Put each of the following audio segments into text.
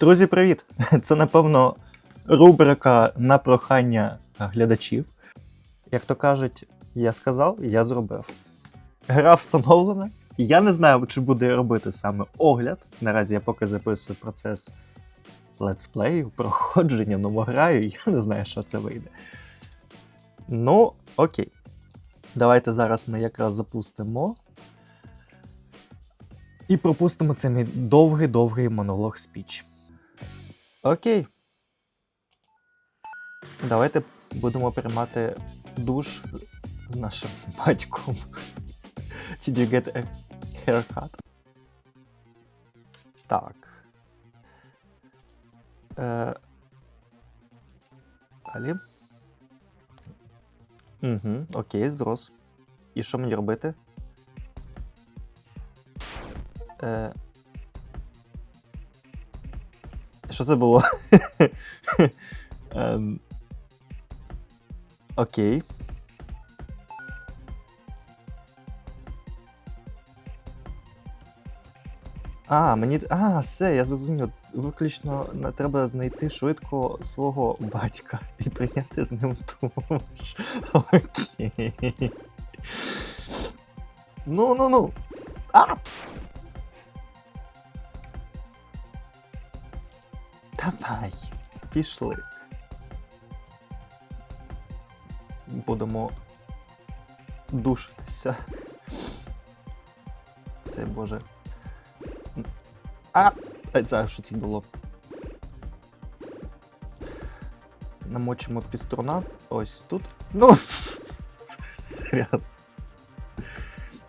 Друзі, привіт! Це, напевно, рубрика на прохання глядачів. Як то кажуть, я сказав, я зробив. Гра встановлена. Я не знаю, чи буду робити саме огляд. Наразі я поки записую процес летсплею, проходження, ну граю, я не знаю, що це вийде. Ну, окей. Давайте зараз ми якраз запустимо. І пропустимо цей довгий-довгий монолог спіч. Окей. Давайте будемо приймати душ з нашим батьком. Did you get a haircut? Так. Е... Далі. Угу, окей, зрос. І що мені робити? Е... Що це було? Ем, Окей. А, мені. А, все, я зрозумів. Виключно треба знайти швидко свого батька і прийняти з ним душ. Окей. Ну, ну, ну. А! Давай, пішли. Будемо душитися. Це боже. А! А це що це було? Намочимо піструна. Ось тут. Ну. Серйозно.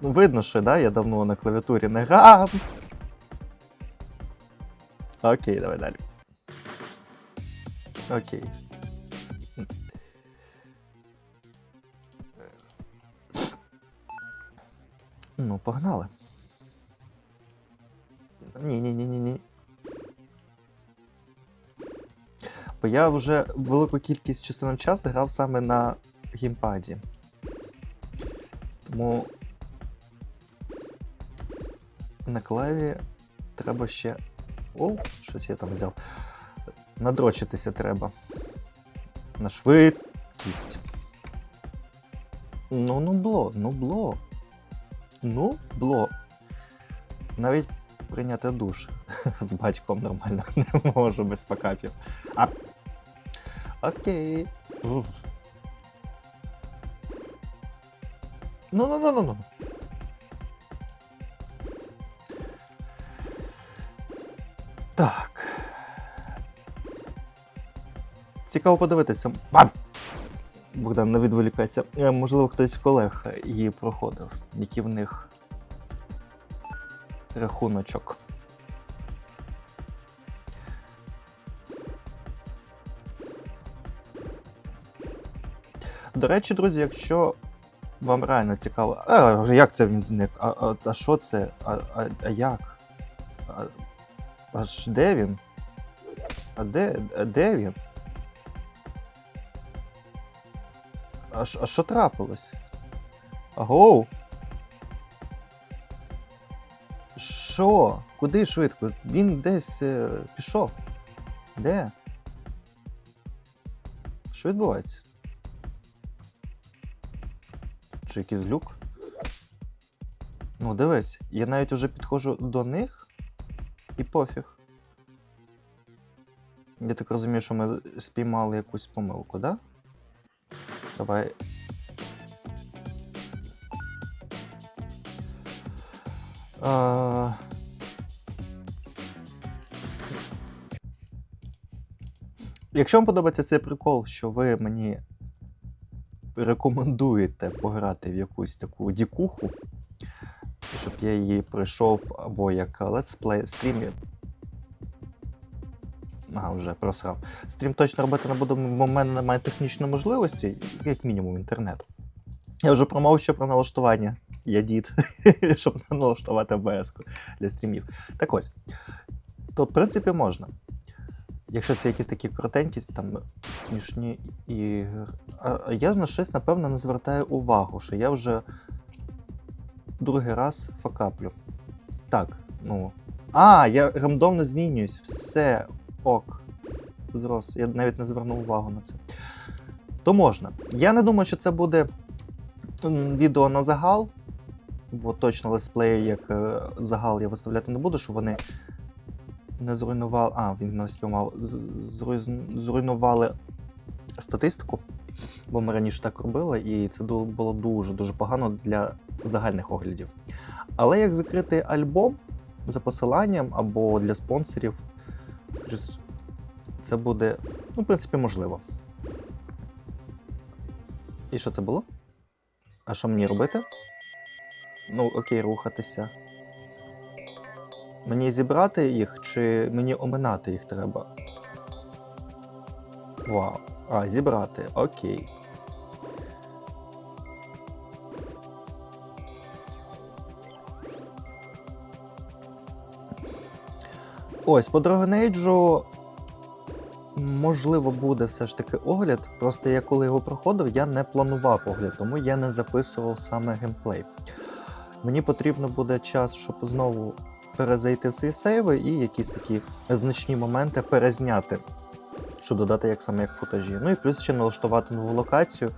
Ну, видно, що да, я давно на клавіатурі не грав. Окей, давай далі. Окей. Ну, погнали. Ні, ні, ні, ні, ні. Бо я вже велику кількість частину часу грав саме на геймпаді. Тому на клаві треба ще. О, щось я там взяв. Надрочитися треба. На швидкість. Ну, ну бло, ну бло. Ну, бло. Навіть прийняти душ з батьком нормально не можу без факапів. А. Окей. Уф. Цікаво подивитися. Бам! Богдан, не відволікайся. Е, Можливо, хтось з колег її проходив, які в них рахуночок. До речі, друзі, якщо вам реально цікаво. А, як це він зник? А, а, а що це? А, а, а як? А, аж де він? А де, а де він? А, що трапилось? Агоу? Що? Куди швидко? Він десь е, пішов. Де? Що відбувається? Чи якийсь глюк? Ну, дивись, я навіть уже підходжу до них і пофіг. Я так розумію, що ми спіймали якусь помилку, да? Давай. А... Якщо вам подобається цей прикол, що ви мені рекомендуєте пограти в якусь таку дікуху, щоб я її пройшов або як летсплей стрімі. А, вже просрав. Стрім точно робити не буду, бо в мене немає технічної можливості, як мінімум інтернету. Я вже промовчу про налаштування. Я дід, щоб налаштувати ОБС для стрімів. Так ось. То, в принципі, можна. Якщо це якісь такі коротенькі, там смішні ігри. А я на щось, напевно, не звертаю увагу, що я вже другий раз факаплю. Так, ну. А, я рандомно змінююсь. Все, ок. Зрос. Я навіть не звернув увагу на це. То можна. Я не думаю, що це буде відео на загал, бо точно летсплеї як е, загал я виставляти не буду, щоб вони не зруйнували. А, він мене спіймав. Зруйнували статистику, бо ми раніше так робили, і це було дуже-дуже погано для загальних оглядів. Але як закрити альбом за посиланням або для спонсорів, скажімо, це буде, ну, в принципі, можливо. І що це було? А що мені робити? Ну, окей, рухатися. Мені зібрати їх, чи мені оминати їх треба? Вау. А, зібрати, окей. Ось, по Dragon Age, можливо, буде все ж таки огляд. Просто я коли його проходив, я не планував огляд, тому я не записував саме геймплей. Мені потрібно буде час, щоб знову перезайти в свої сейви і якісь такі значні моменти перезняти, щоб додати як саме як футажі. Ну і плюс ще налаштувати нову локацію.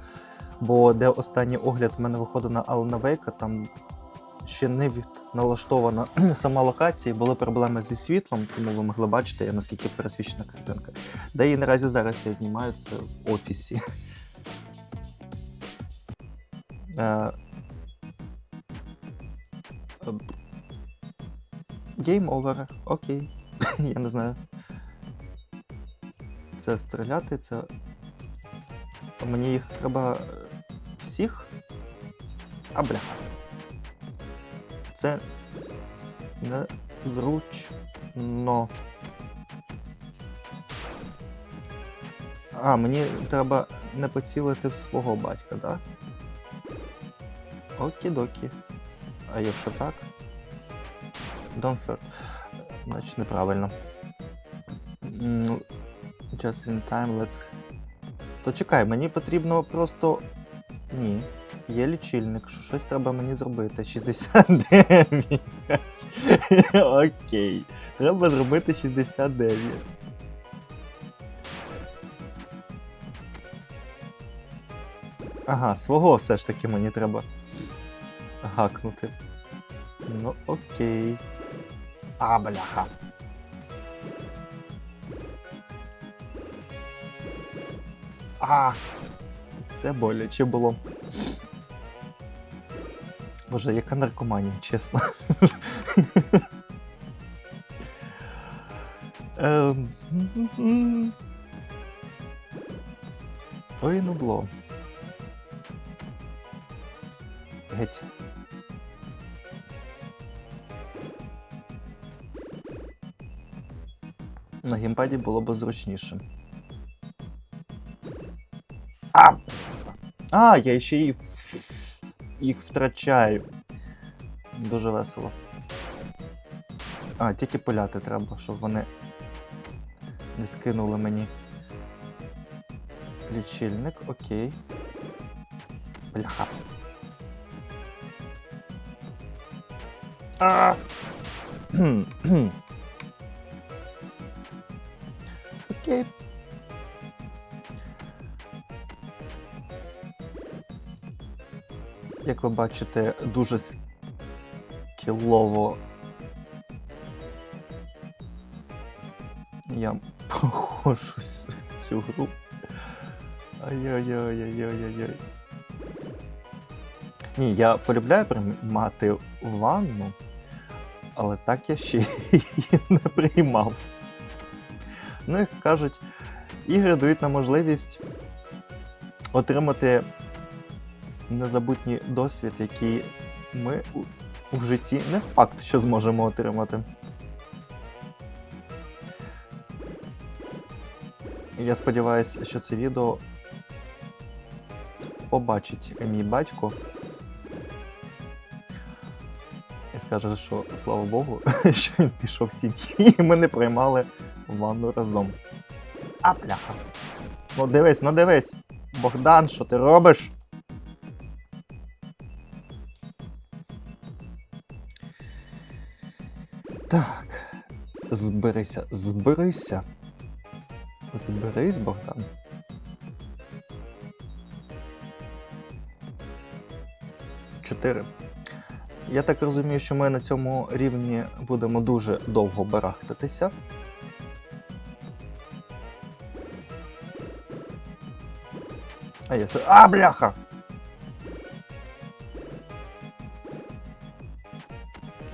Бо де останній огляд в мене виходив на Алана Вейка, там ще не від налаштована сама локація, були проблеми зі світлом, тому ви могли бачити, наскільки пересвічена картинка. Де і наразі зараз я знімаю це в офісі. Game over, окей. Я не знаю. Це стріляти, це. Мені їх треба всіх. А бляха. Це незручно. А, мені треба не поцілити в свого батька, так? Да? Окі-докі. А якщо так? Don't hurt. Значить неправильно. Just in time, let's. То чекай, мені потрібно просто. Ні. Є лічильник, що щось треба мені зробити. 69. Окей. Треба зробити 69. Ага, свого все ж таки мені треба гакнути. Ну, окей. А, бляха. А, це боляче було. Боже, яка наркоманія, чесно. Ем, Ой, ну було. Геть. На геймпаді було б зручніше. А! А, я ще і їх втрачаю. Дуже весело. А, тільки поляти треба, щоб вони не скинули мені. Лічильник, окей. Бляха. А! Як ви бачите, дуже скілово я проходжу с- цю гру. Ай-яй-яй-яй-яй-яй. Ні, я полюбляю приймати ванну, але так я ще її не приймав. Ну, як кажуть, ігри дають нам можливість отримати незабутній досвід, який ми у житті не факт, що зможемо отримати. Я сподіваюся, що це відео побачить мій батько. І скаже, що слава Богу, що він пішов в сім'ї, і ми не приймали ванну разом. А, бляха. Ну дивись, ну дивись. Богдан, що ти робиш? Так. Зберися, зберися. Зберись, Богдан. Чотири. Я так розумію, що ми на цьому рівні будемо дуже довго барахтатися. А я се. А, бляха!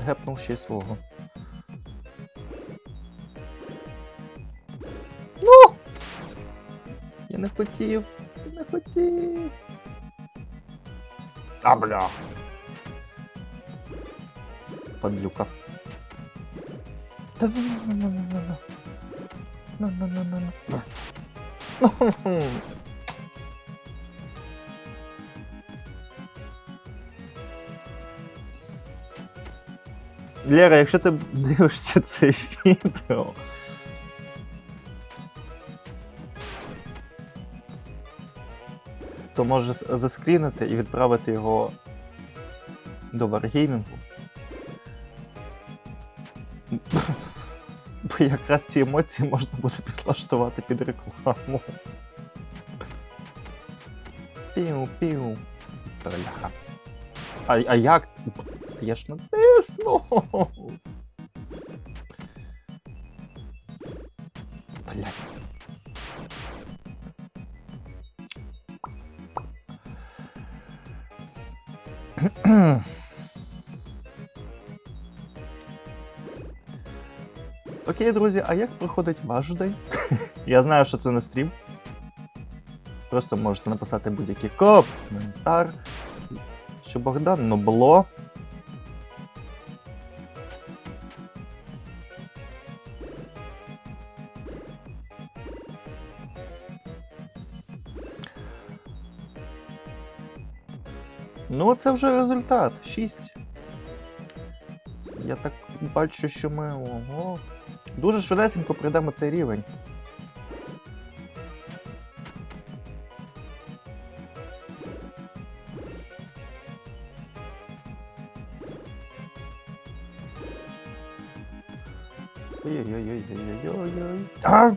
Гепнув ще й свого. не хотів. Я не хотів. а бля. Падлюка. Та на-на-на-на-на-на. Лера, якщо ти дивишся це відео, То можеш заскрінити і відправити його до Wargaming. Бо якраз ці емоції можна буде підлаштувати під рекламу. Піу-піу. Бляха. А, а як? Я ж натиснув. Блядь. Окей, друзі, а як проходить ваш день? Я знаю, що це не стрім. Просто можете написати будь-який коментар. Що Богдан Нобло. Ну, це вже результат. 6. Я так бачу, що ми. Ого. Дуже швидесенько пройдемо цей рівень. Ой-ой-ой-ой-ой-ой-ой. А!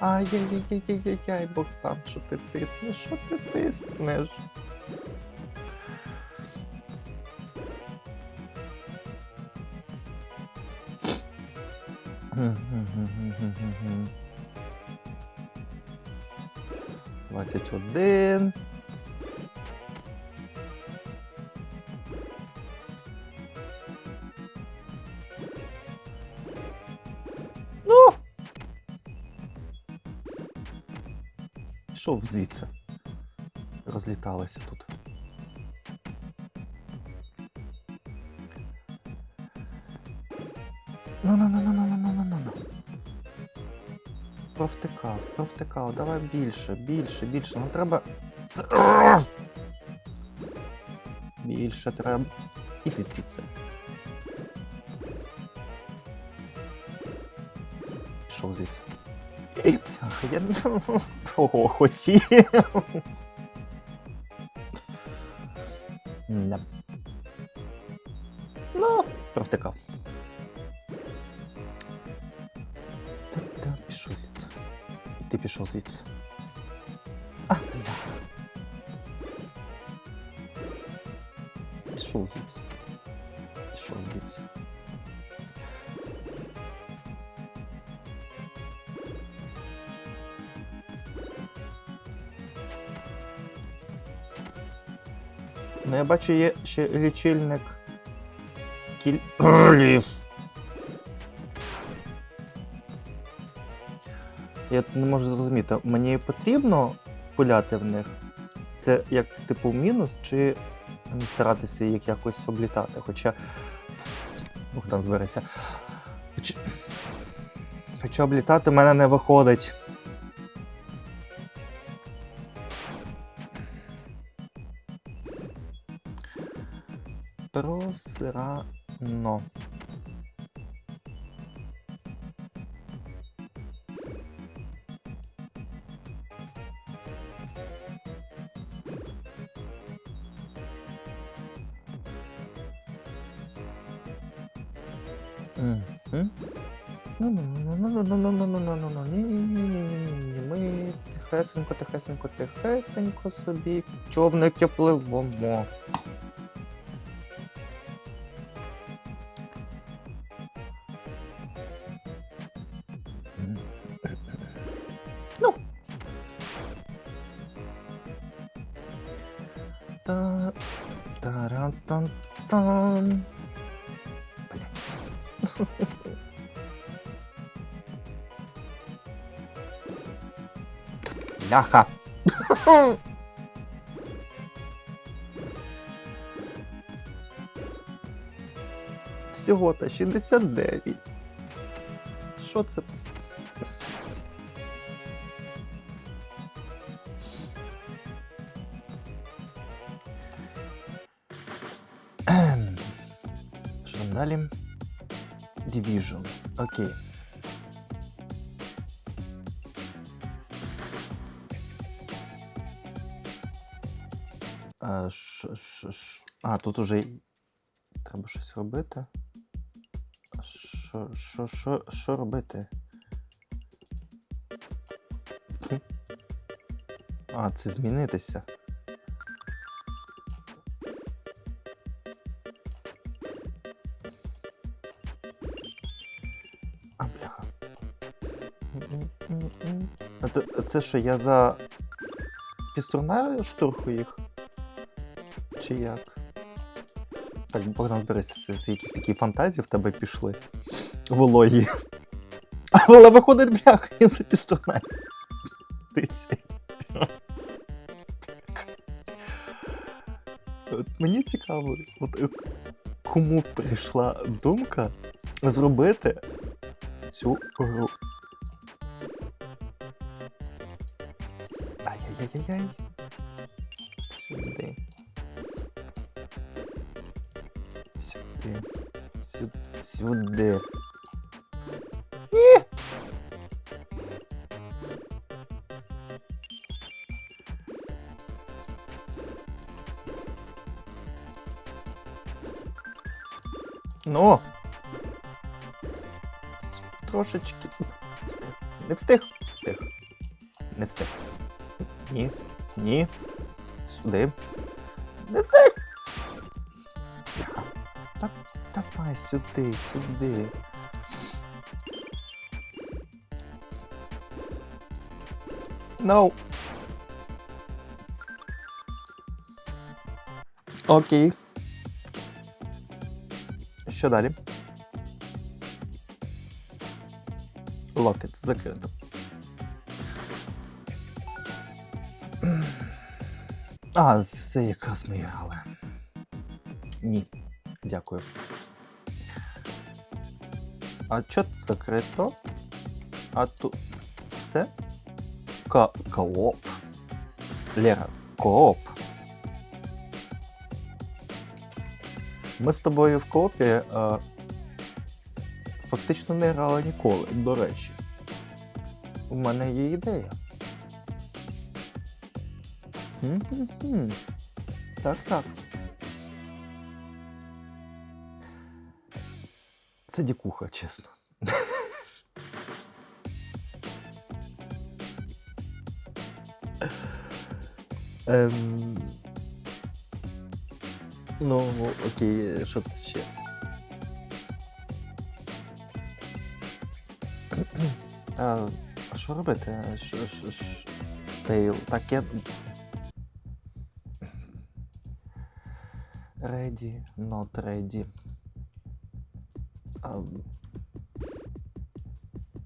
Ай-яй-яй-яй-яй-яй, Богдан, що ти тиснеш, що ти тиснеш? Двадцять один. Ну. Пішов звідси. Розліталися тут. Ну, ну, ну, ну, ну. Провтикав, провтикав, давай більше, більше, більше. Ну треба. Більше треба. Іди звідси. Пішов звідси. Ей, бляха, я того хотів. Да. Ну, провтикав. Ти пішов звідси. А. Пішов звідси. Пішов звідси. Ну, я бачу, є ще лічильник кіль. Я не можу зрозуміти, мені потрібно пуляти в них? Це як типу мінус, чи старатися їх якось облітати? Хоча. Богдан збереться. Хоча, Хоча облітати в мене не виходить. Просрано. Тихесенько, тихесенько, собі човники пливемо. Ну. Та Ляха. Всього та 69. Що це? Що там далі? Division. Окей. А, ш, ш, ш. а тут уже треба щось робити. Що, робити? А, це змінитися. А, бляха. А то- це що, я за піструна штурхую їх? Чи як? Так, Богдан, зберися, це, це якісь такі фантазії в тебе пішли. Вологі. А вона виходить бляха і за піструна. От мені цікаво, от, е, кому прийшла думка зробити цю гру. Ай-яй-яй-яй. Сюди. Ні! Ну. Трошечки. Не встиг. Встиг. Не встиг. Ні. Ні. Сюди. Не встиг. Давай сюди, сюди. No. Окей. Що далі? Локет закрито. А, це якраз ми грали. Ні. Дякую. А чо закрито? А тут все? Ка кооп. Лера, кооп. Ми з тобою в коопі е, фактично не грали ніколи, до речі. У мене є ідея. М-м-м. Це дікуха, чесно. Ем... Ну, окей, що тут ще? А, що робити? Що? Фейл. Так я. Ready, not ready. А,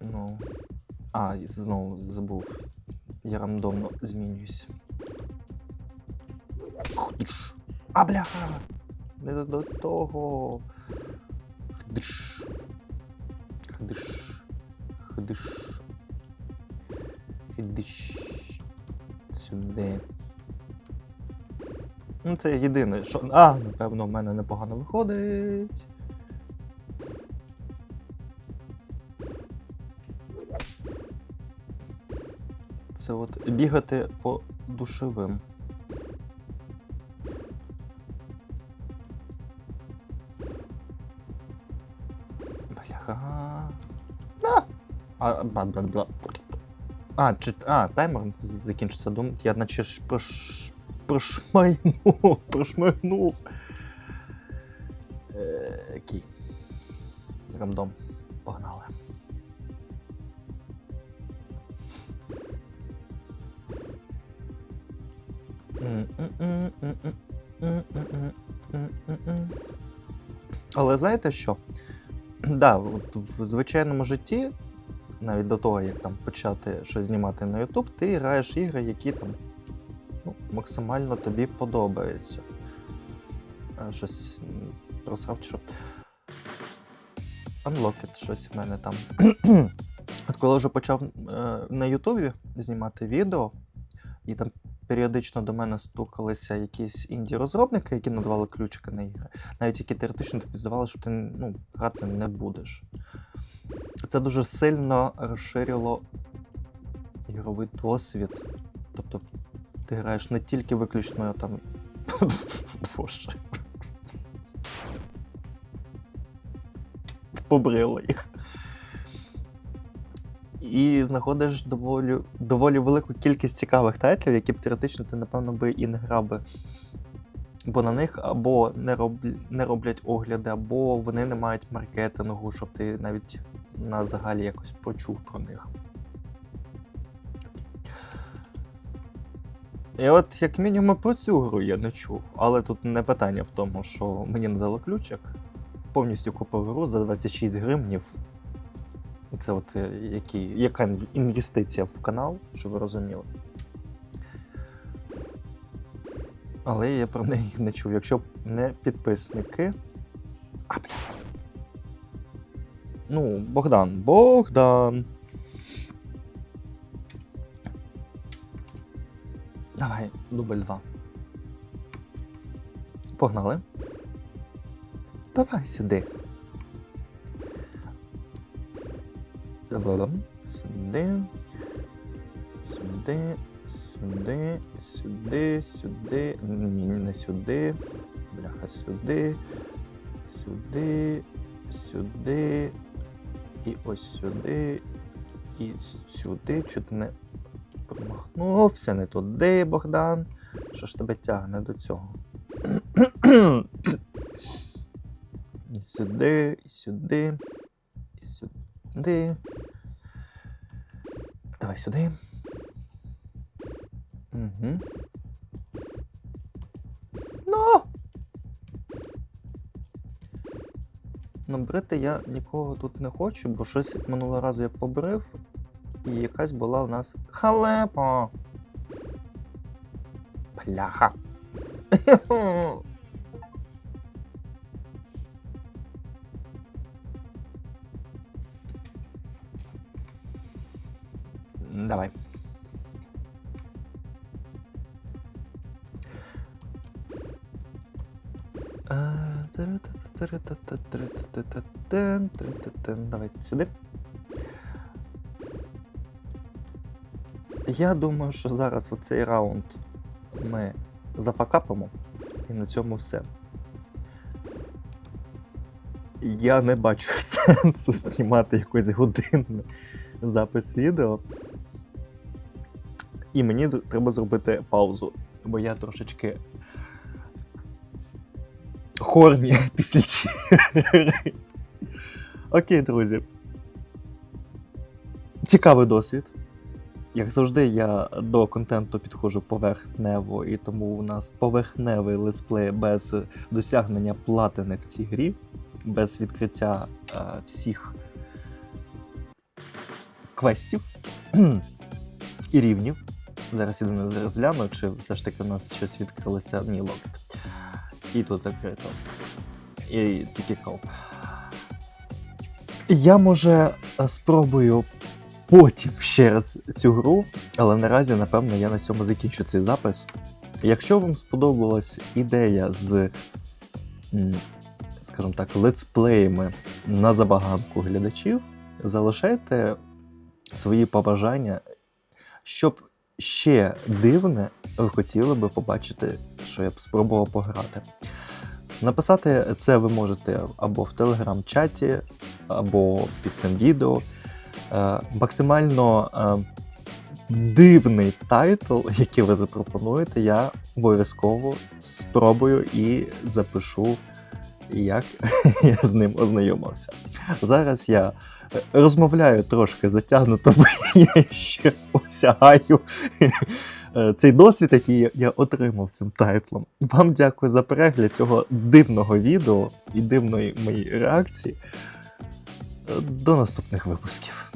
ну. А, знову забув. Я рандомно змінююсь. А, бляха! Не до того. Хдиш. Хдиш. Хдиш. Хдиш. Сюди. Ну, це єдине, що. А, напевно, в мене непогано виходить. Це от бігати по душевим. Бля. А, ба. а, чи, а таймер закінчиться. Дум, я наче ж прош, прошмайнув, прошмайнув. Е, Який? Рандом. Погнали. Але знаєте що? Да, от в звичайному житті, навіть до того, як там почати щось знімати на YouTube, ти граєш ігри, які там ну, максимально тобі подобаються. Щось чи що. Unlocked щось в мене там. От коли вже почав е, на Ютубі знімати відео, і там періодично до мене стукалися якісь інді-розробники, які надавали ключики на ігри, навіть які теоретично тобі здавалося, що ти ну, грати не будеш. Це дуже сильно розширило ігровий досвід. Тобто ти граєш не тільки виключно там. Боже. Побрило їх. І знаходиш доволі, доволі велику кількість цікавих тайтлів, які б теоретично ти, напевно, би і не грав би. Бо на них або не, роб... не роблять огляди, або вони не мають маркетингу, щоб ти навіть на загалі якось почув про них. І от, як мінімум, про цю гру я не чув. Але тут не питання в тому, що мені надали ключик. Повністю купив гру за 26 гривнів. Це от е, які, яка інвестиція в канал, щоб ви розуміли. Але я про неї не чув. Якщо не підписники. А, бля. Ну, Богдан. Богдан. Давай, дубль 2. Погнали. Давай сюди. Сюди. Сюди. Сюди. Сюди. Сюди. Ні, не сюди. Бляха, сюди. Сюди. Сюди. І ось сюди. І сюди. Чуть не промахнувся не туди, Богдан. Що ж тебе тягне до цього? Сюди, і сюди, і сюди. Давай сюди. Угу. Ну! Ну, брити я нікого тут не хочу, бо щось минулого разу я побрив, і якась була у нас халепа. Пляха. Давай. Давай сюди. Я думаю, що зараз оцей раунд ми зафакапимо, і на цьому все. Я не бачу сенсу знімати якийсь годинний запис відео. І мені треба зробити паузу, бо я трошечки хорні після цієї. Окей, друзі. Цікавий досвід. Як завжди, я до контенту підходжу поверхнево, і тому у нас поверхневий летсплей без досягнення платини в цій грі, без відкриття е, всіх квестів і рівнів. Зараз я не розгляну, чи все ж таки у нас щось відкрилося. Ні, логіт. І тут закрито. І тільки кол. Я може спробую потім ще раз цю гру, але наразі, напевно, я на цьому закінчу цей запис. Якщо вам сподобалась ідея з, скажімо так, летсплеями на забаганку глядачів, залишайте свої побажання, щоб ще дивне ви хотіли би побачити, що я б спробував пограти. Написати це ви можете або в телеграм-чаті, або під цим відео. е, максимально е, дивний тайтл, який ви запропонуєте, я обов'язково спробую і запишу, як я з ним ознайомився. Зараз я е, розмовляю трошки затягнуто, бо я ще осягаю е, цей досвід, який я- отримав цим тайтлом. Вам дякую за перегляд цього дивного відео і дивної моєї реакції. Е, До наступних випусків.